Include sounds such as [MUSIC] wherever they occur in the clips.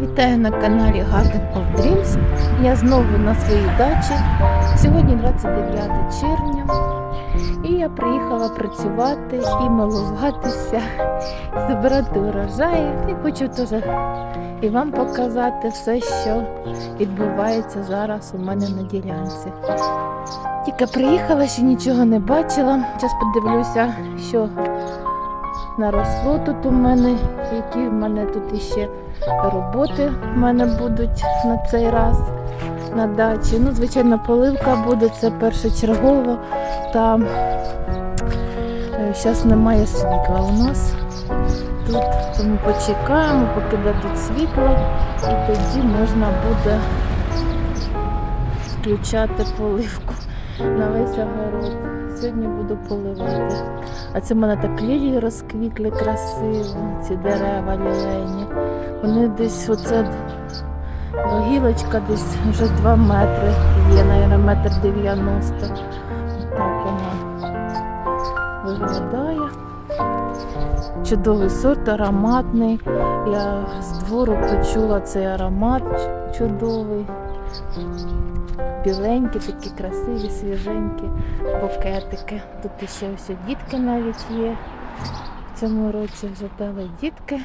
Вітаю на каналі Garden of Dreams. Я знову на своїй дачі. Сьогодні 29 червня. І я приїхала працювати і милуватися, збирати урожаї. І хочу теж і вам показати все, що відбувається зараз у мене на ділянці. Тільки приїхала, ще нічого не бачила. Зараз подивлюся, що наросло тут у мене, які в мене тут іще роботи в мене будуть на цей раз на дачі. Ну, звичайно, поливка буде, це першочергово. Та зараз немає світла у нас тут, тому почекаємо, поки дадуть світло, і тоді можна буде включати поливку [LAUGHS] на весь огород. Сьогодні буду поливати. А це в мене так лілії розквітли красиво, ці дерева лілейні. Вони десь оце гілочка десь вже 2 метри є, навіть метр 90. Так вона виглядає. Чудовий сорт, ароматний. Я з двору почула цей аромат чудовий. Біленькі, такі красиві, свіженькі букетики. Тут ще ось дітки навіть є. В цьому році вже дали дітки.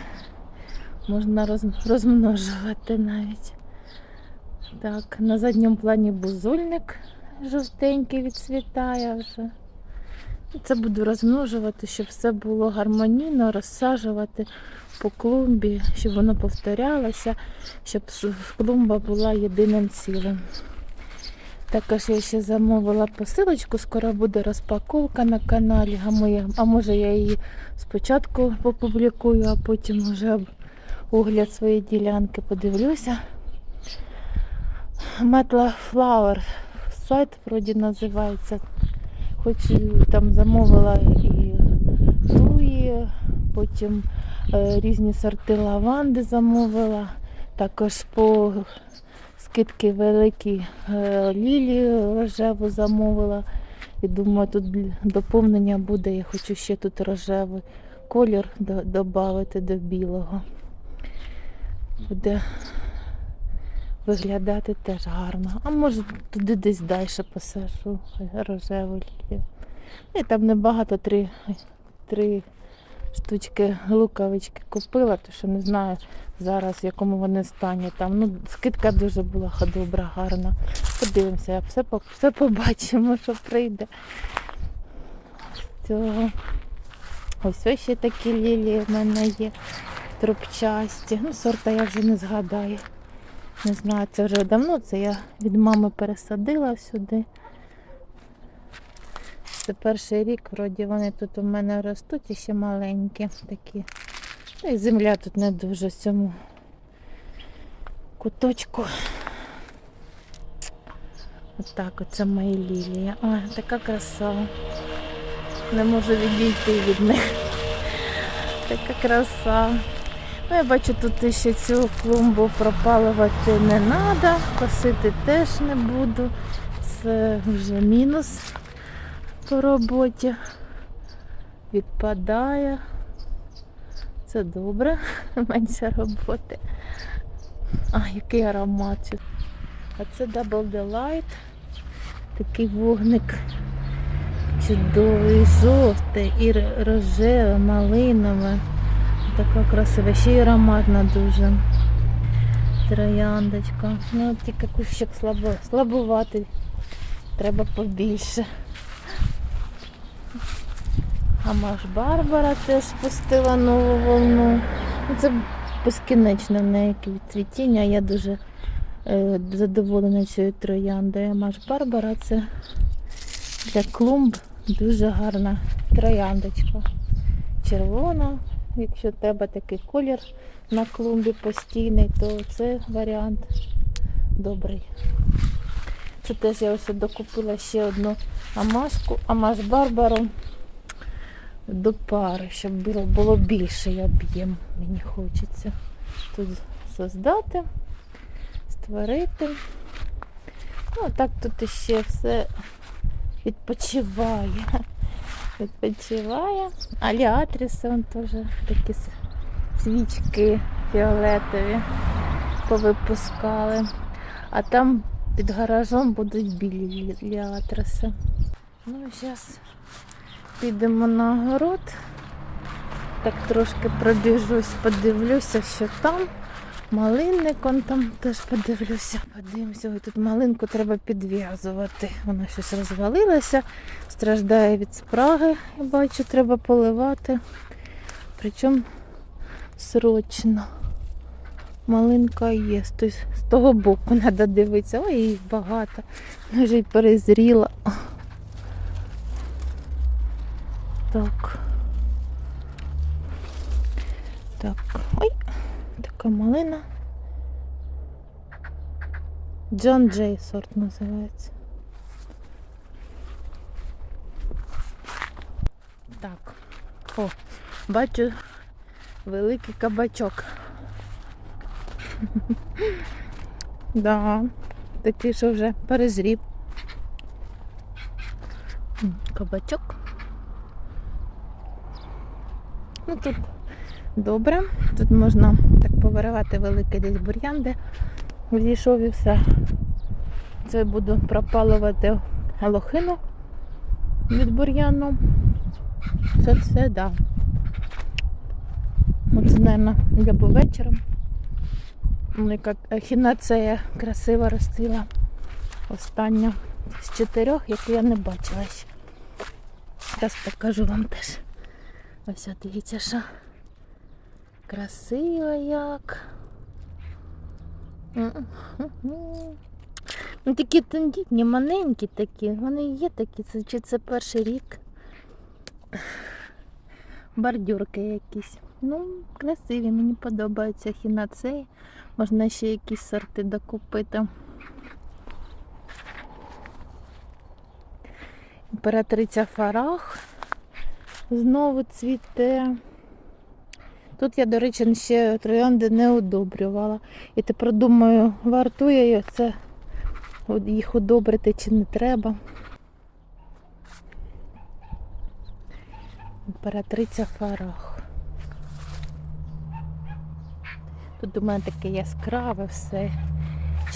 Можна розмножувати навіть. Так, на задньому плані бузульник жовтенький відцвітає вже. Це буду розмножувати, щоб все було гармонійно, розсаджувати по клумбі, щоб воно повторялося, щоб клумба була єдиним цілим. Також я ще замовила посилочку, скоро буде розпаковка на каналі, а, може я її спочатку попублікую, а потім вже огляд своєї ділянки подивлюся. Метла Flower сайт вроді називається. Хоч там замовила і туї, потім е, різні сорти лаванди замовила. Також по скидки великі е, лілі рожеву замовила. І думаю, тут доповнення буде. Я хочу ще тут рожевий колір додати до білого. Буде виглядати теж гарно. А може туди десь далі посажу рожеву лілію. І там небагато, три, три штучки луковички купила, тому що не знаю зараз в якому вони стані. Там ну, скидка дуже була добра, гарна. Подивимося, все, все побачимо, що прийде цього. Ось ось ще такі лілії в мене є трубчасті. Ну, сорта я вже не згадаю. Не знаю, це вже давно, це я від мами пересадила сюди. Це перший рік, вроді вони тут у мене ростуть і ще маленькі такі. І земля тут не дуже в цьому куточку. Отак, оце мої лілії. Ой, така краса. Не можу відійти від них. Така краса. Ну, я бачу, тут ще цю клумбу пропалювати не треба, косити теж не буду. Це вже мінус по роботі. Відпадає. Це добре, [LAUGHS] менше роботи. А, який аромат. А це Double Delight. Такий вогник чудовий, жовтий і р- рожеве, малинове. Така красива, ще й ароматна дуже. Трояндочка. Ну, тільки кущик слабо, слабуватий. Треба побільше. А Маш Барбара теж спустила нову волну. Ну, Це безкінечне в неї цвітіння. Я дуже е, задоволена цією трояндою. Маш Барбара це для клумб дуже гарна трояндочка. Червона. Якщо треба такий колір на клумбі постійний, то це варіант добрий. Це теж я ось докупила ще одну амашку, амаш Барбару до пари, щоб було, було більший об'єм. Мені хочеться тут создати, створити. Ну, так тут іще все відпочиває. Відпочиває. Аліатріси он теж такі свічки фіолетові повипускали. А там під гаражом будуть білі ліатриси. Ну, зараз підемо на город. Так трошки пробіжусь, подивлюся, що там. Малинник он там теж подивлюся. Подивимося, ой, тут малинку треба підв'язувати. Вона щось розвалилася, страждає від спраги, я бачу, треба поливати. Причому срочно. Малинка є. З того боку треба дивитися. Ой, їх багато. Вона вже й перезріла. Так. Так. Ой, така малина. Джон Джей сорт називається. Так. О, бачу великий кабачок. [LAUGHS] Да, такий, що вже перезрів. Кабачок. Ну тут добре. Тут можна так повиривати великий десь бур'ян, де відійшов і все. Це буду пропалувати галохину від бур'яну. Це все, да. Оце, мабуть, або вечором. Ну, Яка ехінацея красиво ростила. Остання з чотирьох, яку я не бачила ще. Зараз покажу вам теж. Ось дивіться, що красиво як. Ну, такі тендітні, маленькі такі. Вони є такі, це, чи це перший рік. Бордюрки якісь. Ну, красиві, мені подобаються хінацеї. Можна ще якісь сорти докупити. Імператриця Фарах знову цвіте. Тут я, до речі, ще троянди не одобрювала. І тепер думаю, вартує це їх одобрити чи не треба. Імператриця Фарах. Тут у мене таке яскраве все.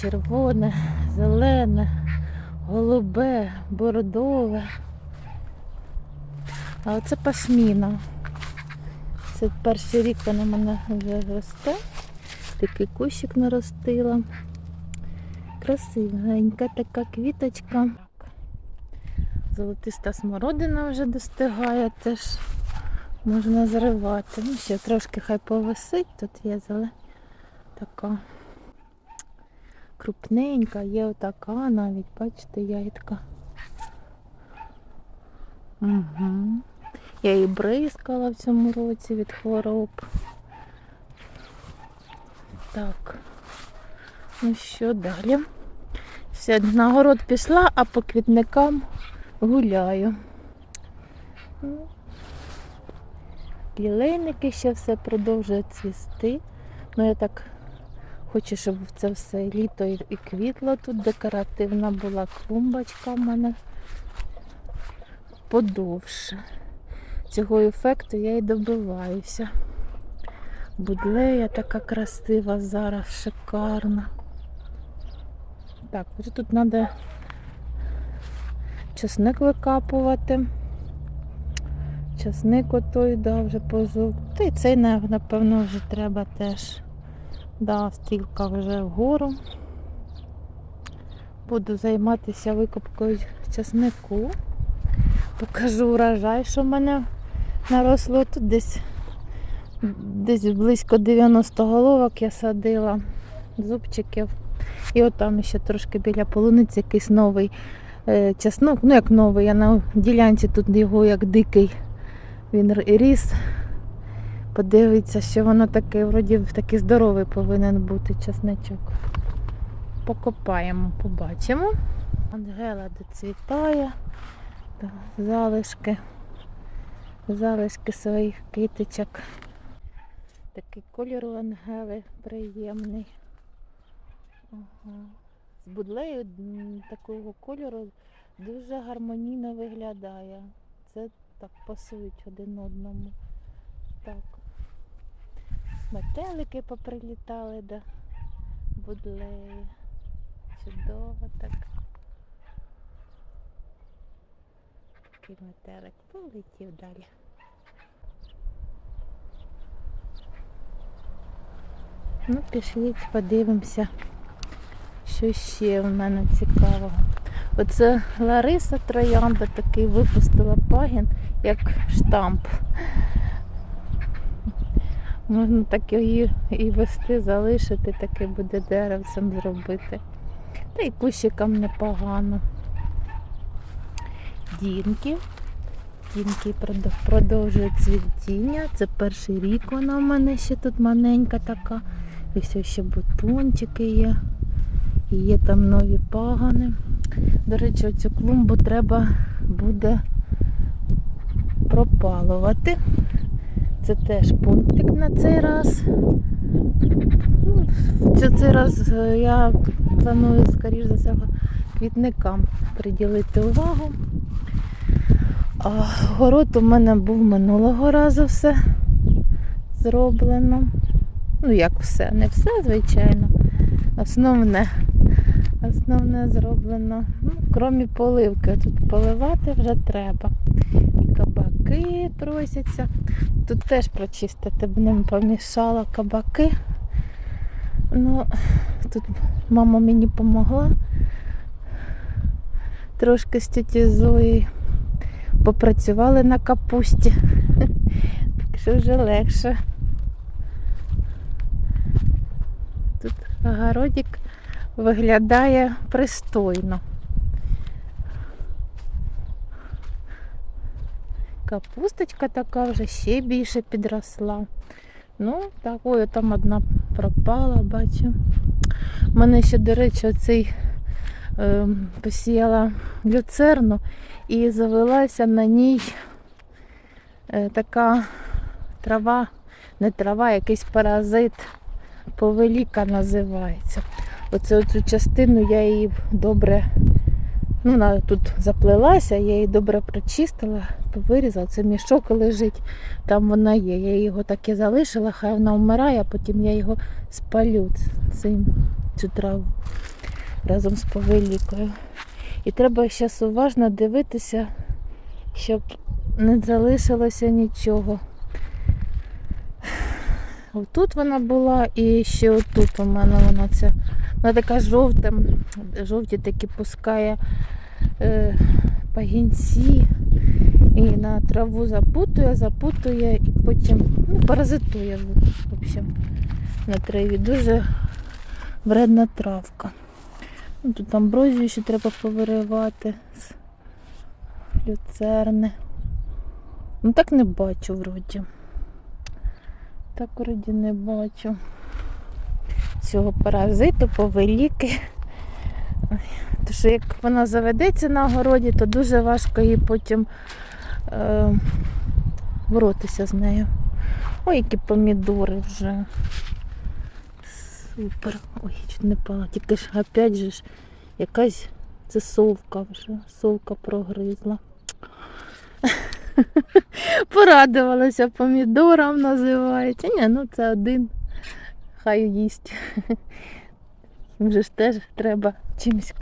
Червоне, зелене, голубе, бордове. А оце пашміна. Це перший рік вона мене вже росте. Такий кущик наростила. Красивенька така квіточка. Золотиста смородина вже достигає, теж можна зривати. Ну, ще трошки хай повисить, тут є зелена така крупненька, є отака навіть, бачите, ягідка. Угу. Я її бризкала в цьому році від хвороб. Так. Ну що далі? Все, на город пішла, а по квітникам гуляю. Лілейники ще все продовжує цвісти. Ну я так хочу, щоб це все літо і квітло тут. Декоративна була клумбочка в мене подовше. Цього ефекту я і добиваюся. Будлея така красива зараз, шикарна. Так, вже тут треба чесник викапувати. Часник отой, да, вже пожовк. Та й цей, напевно, вже треба теж. Да, стрілка вже вгору. Буду займатися викопкою часнику. Покажу урожай, що в мене наросло тут десь, десь близько 90 головок я садила зубчиків. І от там ще трошки біля полуниці якийсь новий е, чеснок. Ну як новий, я на ділянці тут його як дикий. Він ріс. Подивиться, що воно таке, вроді такий здоровий повинен бути чесничок. Покопаємо, побачимо. Ангела доцвітає. Залишки. Залишки своїх китичок. Такий кольор у ангели приємний. Ага. з будлею такого кольору дуже гармонійно виглядає. Це так пасують один одному. Так. Метелики поприлітали до будлеї. Чудово так. Такий метелик полетів далі. Ну, пішліть, подивимося, що ще в мене цікавого. Оце Лариса Троянда такий випустила пагін, як штамп. Можна так її і вести, залишити, таке буде деревцем зробити. Та й кущикам непогано. Дінки. Дінки продовжують цвітіння. Це перший рік вона в мене ще тут маленька така. І все ще бутончики є. І є там нові пагани. До речі, оцю клумбу треба буде пропалувати. Це теж пунктик на цей раз. Ну, Це цей раз е, я планую, скоріш за все, квітникам приділити увагу. А город у мене був минулого разу все зроблено. Ну, як все, не все, звичайно. Основне. Основне зроблено. Ну, крім поливки. Тут поливати вже треба. І кабаки просяться. Тут теж прочистити б не помішала кабаки. Ну, тут мама мені допомогла. Трошки з тіті попрацювали на капусті. [LAUGHS] Так що вже легше. Тут огородик виглядає пристойно. Капусточка така вже ще більше підросла. Ну, такою там одна пропала, бачу. У мене ще, до речі, оцей посіяла люцерну і завелася на ній е, така трава, не трава, якийсь паразит, повеліка називається. Оце оцю частину я її добре, ну вона тут заплелася, я її добре прочистила, вирізала. Це мішок лежить, там вона є. Я його так і залишила, хай вона вмирає, а потім я його спалю, цим, цю траву разом з повелікою. І треба зараз уважно дивитися, щоб не залишилося нічого. Отут вона була і ще отут у мене вона ця. Вона така жовта, жовті такі пускає е, пагінці і на траву запутує, запутує і потім ну, паразитує в общем, на траві. Дуже вредна травка. Ну, Тут амброзію ще треба повиривати з люцерни. Ну так не бачу вроді. Так вроді не бачу. Цього паразиту повеліки. Тому що як вона заведеться на огороді, то дуже важко її потім е, боротися з нею. Ой, які помідори вже. Супер. Ой, чуть не пала. Тільки ж опять же ж якась це совка вже. Совка прогризла. [LAUGHS] Порадувалася помідором називається. Ні, ну це один. Хай їсть. [LAUGHS] Їм же ж теж треба чимось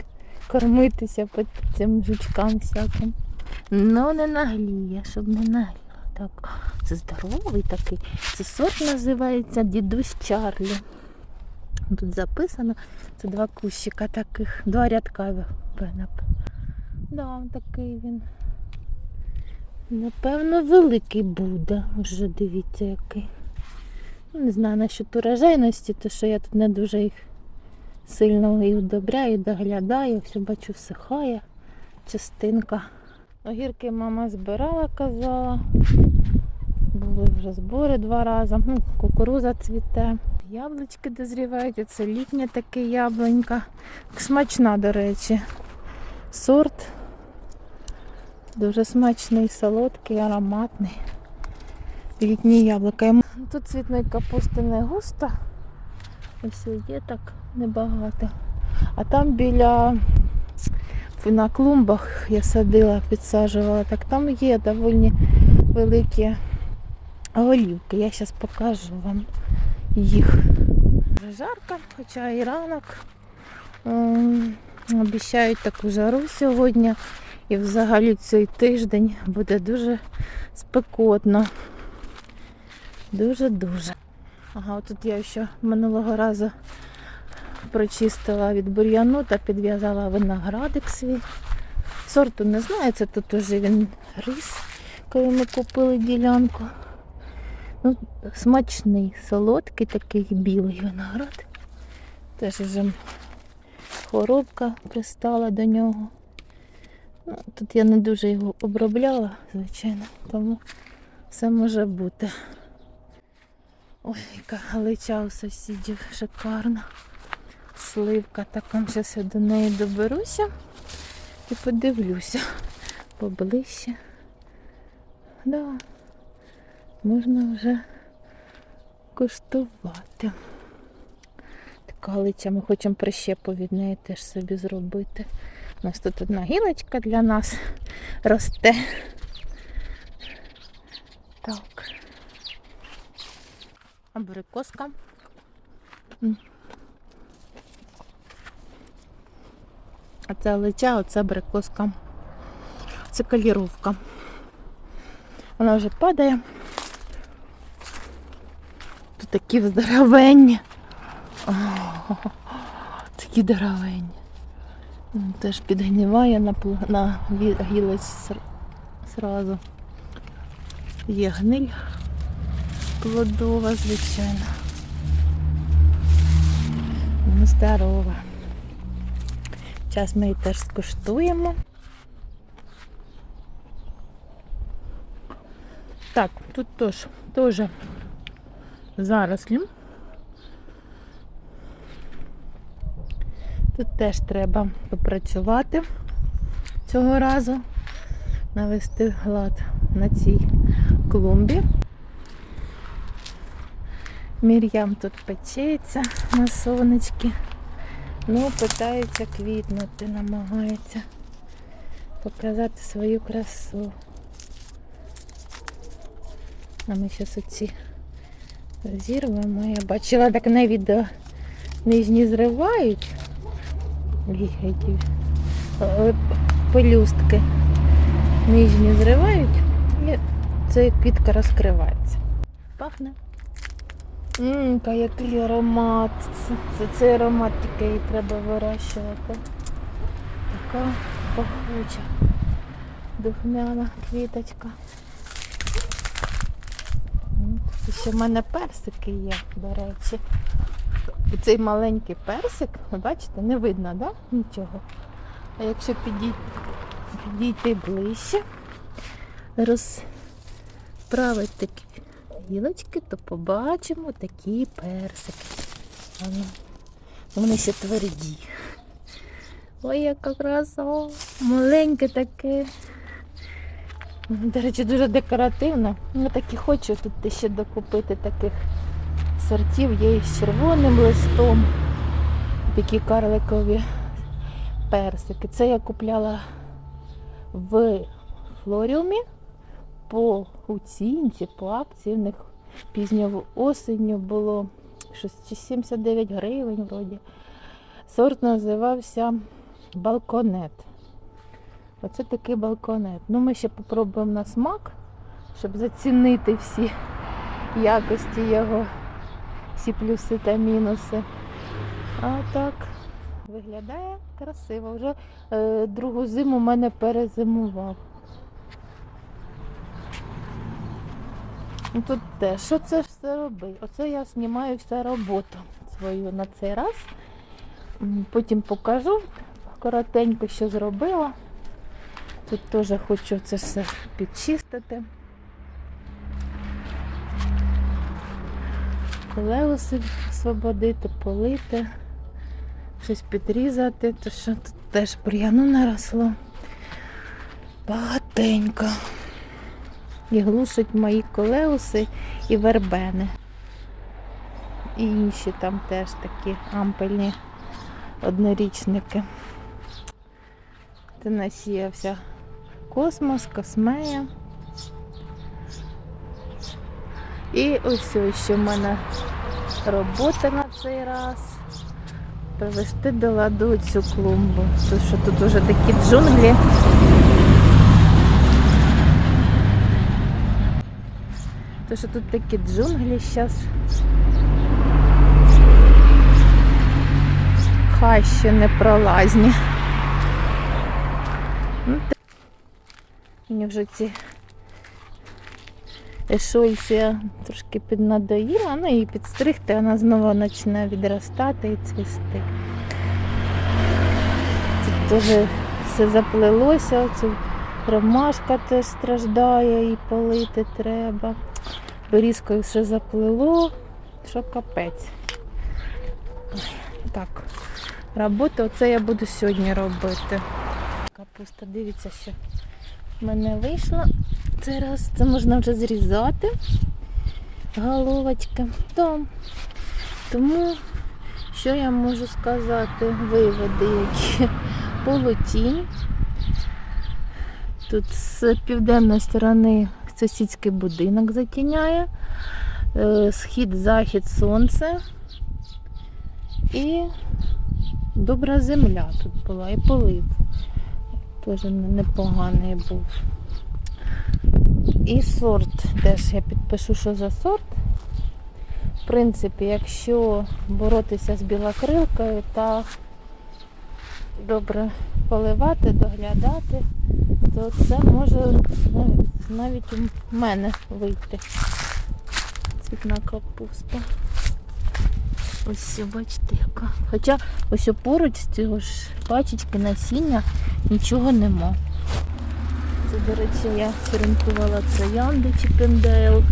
кормитися по цим жучкам всяким. Ну, не нагліє, щоб не нагліло. Так, це здоровий такий. Це сорт називається дідусь Чарлі. Тут записано, це два кущика таких, два рядка. Да, такий він. Напевно, великий буде. Вже дивіться який. Ну, Не знаю насчет урожайності, то що я тут не дуже їх сильно і удобряю, доглядаю. Все бачу, всихає частинка. Огірки мама збирала, казала. Були вже збори два рази. Ну, кукуруза цвіте. Яблучки дозрівають, це літня таке яблунька. Смачна, до речі. Сорт. Дуже смачний, солодкий, ароматний. Літні яблука. Тут цвітної капусти не густо. Ось є так небагато. А там біля на клумбах я садила, підсаджувала, так там є доволі великі голівки. Я зараз покажу вам їх. Вже жарко, хоча і ранок. Ем, Обіцяють таку жару сьогодні. І взагалі цей тиждень буде дуже спекотно. Дуже-дуже. Ага, тут я ще минулого разу прочистила від бур'яну та підв'язала виноградик свій. Сорту не знаю, це тут уже він ріс, коли ми купили ділянку. Ну, смачний, солодкий такий білий виноград. Теж вже хворобка пристала до нього. Ну, тут я не дуже його обробляла, звичайно, тому все може бути. Ой, яка галича у сусідів шикарна. Сливка така, зараз я до неї доберуся і подивлюся поближче. Да, можна вже куштувати. Така галиця, ми хочемо прищепу від неї теж собі зробити. У нас тут одна гілочка для нас росте. Так. Абрикоска. А це лича, оце абрикоска. Це каліровка. Вона вже падає. Такі здоровенні. Такі здоровенні. Теж підгниває на, на ср- сразу. Є гниль плодова, звичайно. Ну, здорова. Зараз ми її теж скуштуємо. Так, тут теж, теж зарослі. Тут теж треба попрацювати цього разу, навести глад на цій клумбі. Мір'ям тут печеться на сонечки. Ну, питається квітнути, намагається показати свою красу. А ми зараз оці зірвемо. Я бачила так на відео нижні зривають. Які, е, Пелюстки нижні зривають і ця квітка розкривається. Пахне. Ммм, який аромат. Це, це цей аромат такий треба вирощувати. Така пахуча. Духмяна квіточка. М, Тут ще в мене персики є, до речі. І цей маленький персик, бачите, не видно, да? Нічого. А якщо підійти, підійти ближче, розправити такі гілочки, то побачимо такі персики. Вони, вони ще тверді. Ой, яка краса! Маленьке таке. До речі, дуже декоративне. Я так і хочу тут ще докупити таких сортів. Є із червоним листом. Такі карликові персики. Це я купляла в флоріумі по оцінці, по акції. В них пізньо осінню було щось 79 гривень вроді. Сорт називався балконет. Оце такий балконет. Ну, ми ще попробуємо на смак, щоб зацінити всі якості його, всі плюси та мінуси. А так виглядає красиво. Вже е, другу зиму мене перезимував. Ну, Тут теж, що це все робить? Оце я знімаю всю роботу свою на цей раз. Потім покажу коротенько, що зробила. Тут теж хочу це все підчистити. Колеуси освободити, полити, щось підрізати, то що тут теж бур'яну наросло. Багатенько. І глушать мої колеуси і вербени. І інші там теж такі ампельні однорічники. Це насіявся космос, космея. І ось ось що в мене робота на цей раз. Привести до ладу цю клумбу. Тому що тут вже такі джунглі. Тому що тут такі джунглі зараз. Хащі непролазні. Ну, те- Мені вже ці ешольці трошки піднадоїла, ну і підстригти, вона знову почне відростати і цвісти. Тут теж все заплелося, оцю ромашка теж страждає і полити треба. Берізкою все заплело, що капець. Так, роботу оце я буду сьогодні робити. Капуста, дивіться, що мене вийшло. Це раз це можна вже зрізати. Головочки. Там. Тому, що я можу сказати, виводи, які полутінь. Тут з південної сторони сусідський будинок затіняє. Е, Схід, захід, сонце. І добра земля тут була, і полив. Теж непоганий був. І сорт теж я підпишу, що за сорт. В принципі, якщо боротися з білокрилкою та добре поливати, доглядати, то це може навіть, у мене вийти. Цвітна капуста. Ось бачите, яка. Хоча ось поруч з цього ж пачечки насіння нічого нема. Це, до речі, я черенкувала троянди Чіпендейл.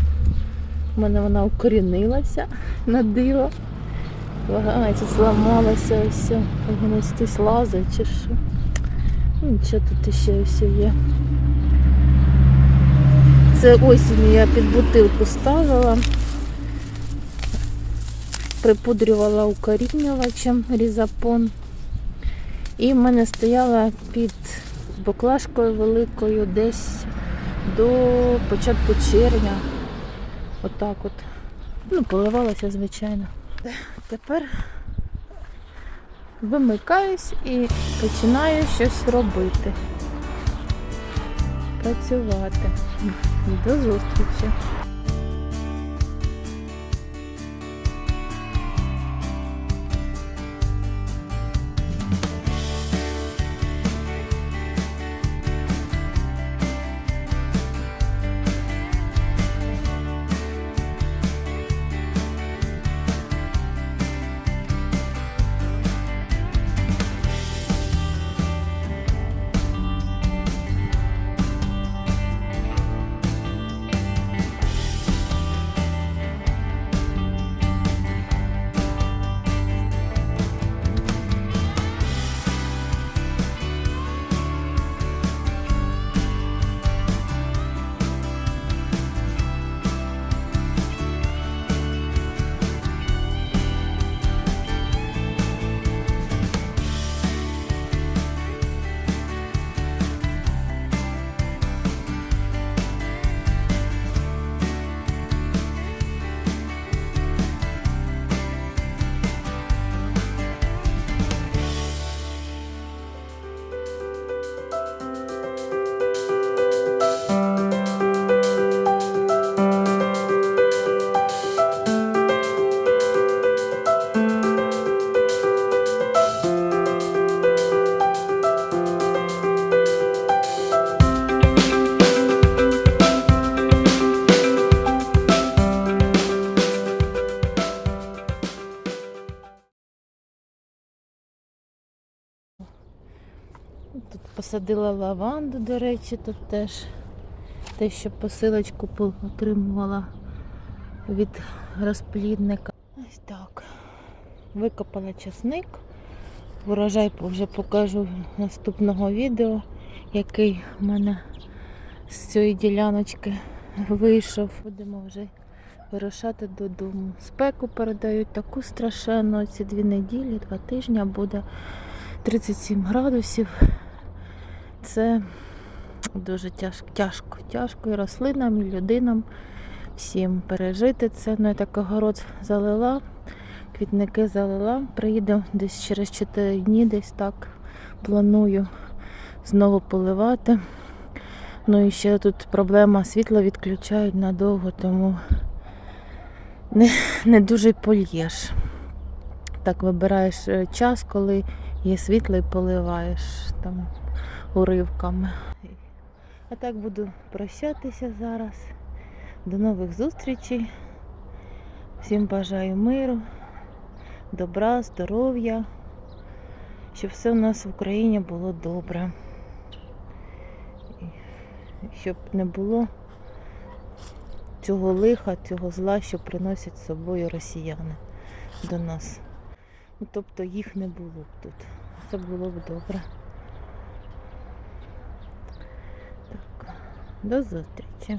У мене вона укорінилася на диво. Ага, це зламалося ось. Він лазить чи що. Ну, Нічого тут ще все є. Це осінь я під бутилку ставила. Припудрювала укорінювачем різапон. І в мене стояла під баклажкою великою десь до початку червня. Отак от. Ну, поливалася, звичайно. Тепер вимикаюсь і починаю щось робити. Працювати. До зустрічі. Тут посадила лаванду, до речі, тут теж те, що посилочку отримувала від розплідника. Ось так. Викопала часник. Урожай вже покажу наступного відео, який в мене з цієї діляночки вийшов. Будемо вже вирушати додому. Спеку передають таку страшенну. Ці дві неділі, два тижні буде 37 градусів. Це дуже тяжко, тяжко, тяжко і рослинам, і людинам всім пережити це. Ну, я так огород залила, квітники залила. Приїду десь через 4 дні, десь так планую знову поливати. Ну і ще тут проблема світла відключають надовго, тому не, не дуже польєш. Так вибираєш е, час, коли є світло і поливаєш там уривками. А так буду прощатися зараз. До нових зустрічей. Всім бажаю миру, добра, здоров'я, щоб все у нас в Україні було добре. Щоб не було цього лиха, цього зла, що приносять з собою росіяни до нас. Ну, тобто їх не було б тут. Це було б добре. До зустрічі.